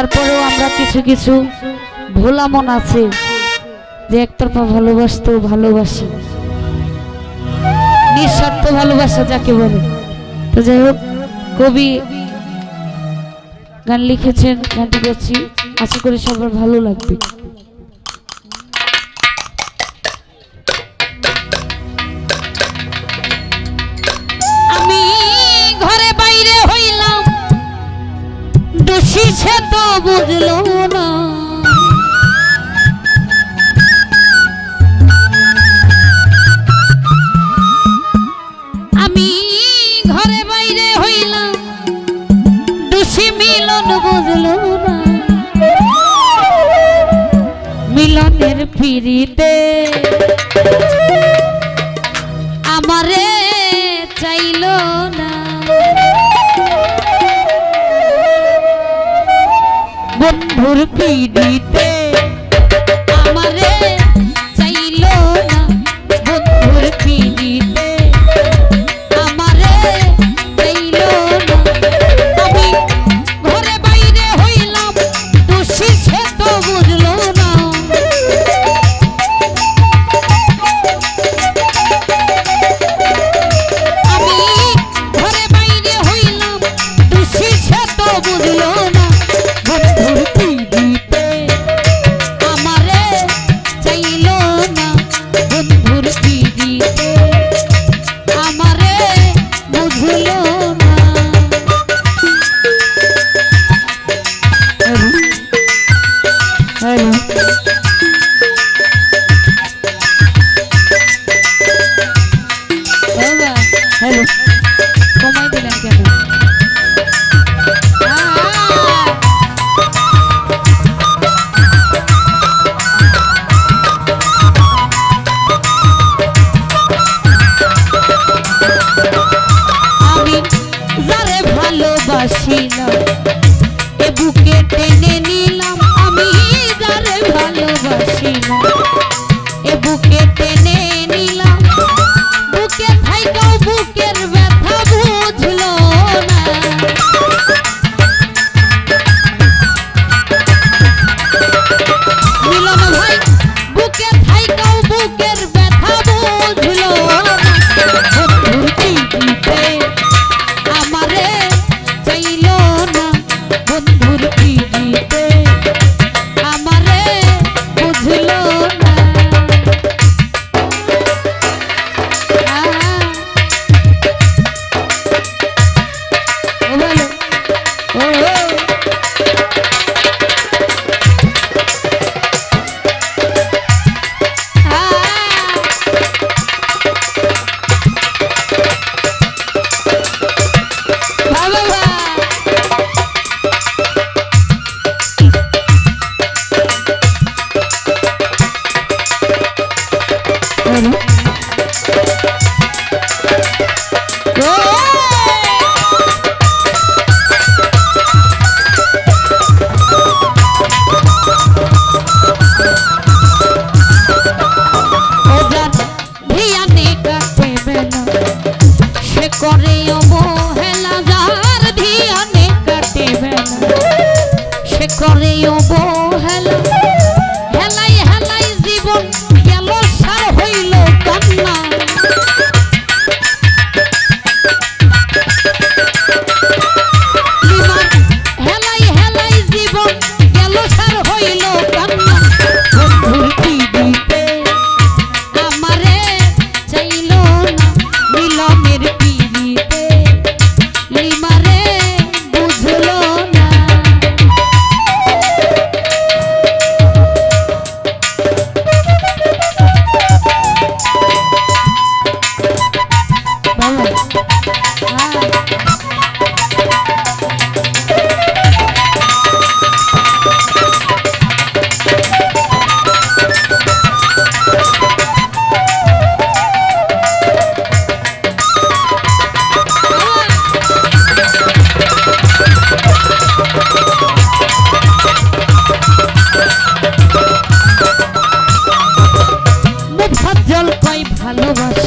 তারপরেও আমরা কিছু কিছু ভোলা মন আছে যে একতরফা ভালোবাসতো ভালোবাসি। নিঃস্বার্থ ভালোবাসা যাকে বলে। তো যাই হোক, কবি গান লিখেছেন, গানটি করছি আশা করি সবার ভালো লাগবে। দোষী সে তো বুঝল না। আমি ঘরে বাইরে হইলাম, দোষী মিলন বুঝল না। মিলনের ফিরিতে আমারে চাইল না। பொறுப்பை நீட்டே come. আসিল। জন্মে ঝাল পাই ভালোবাসা।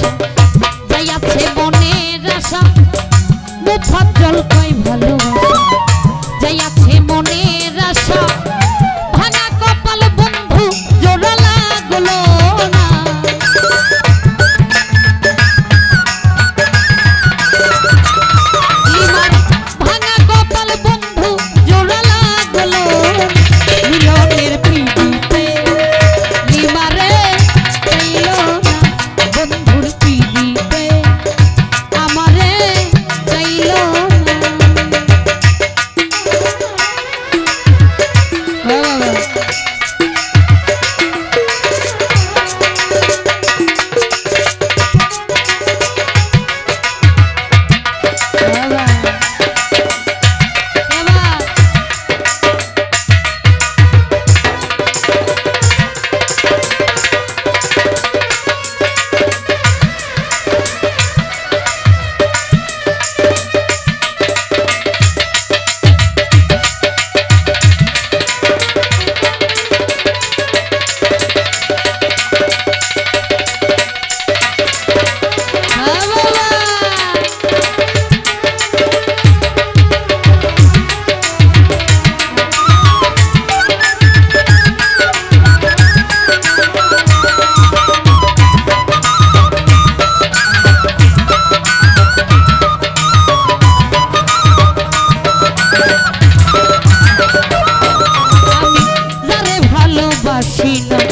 আসি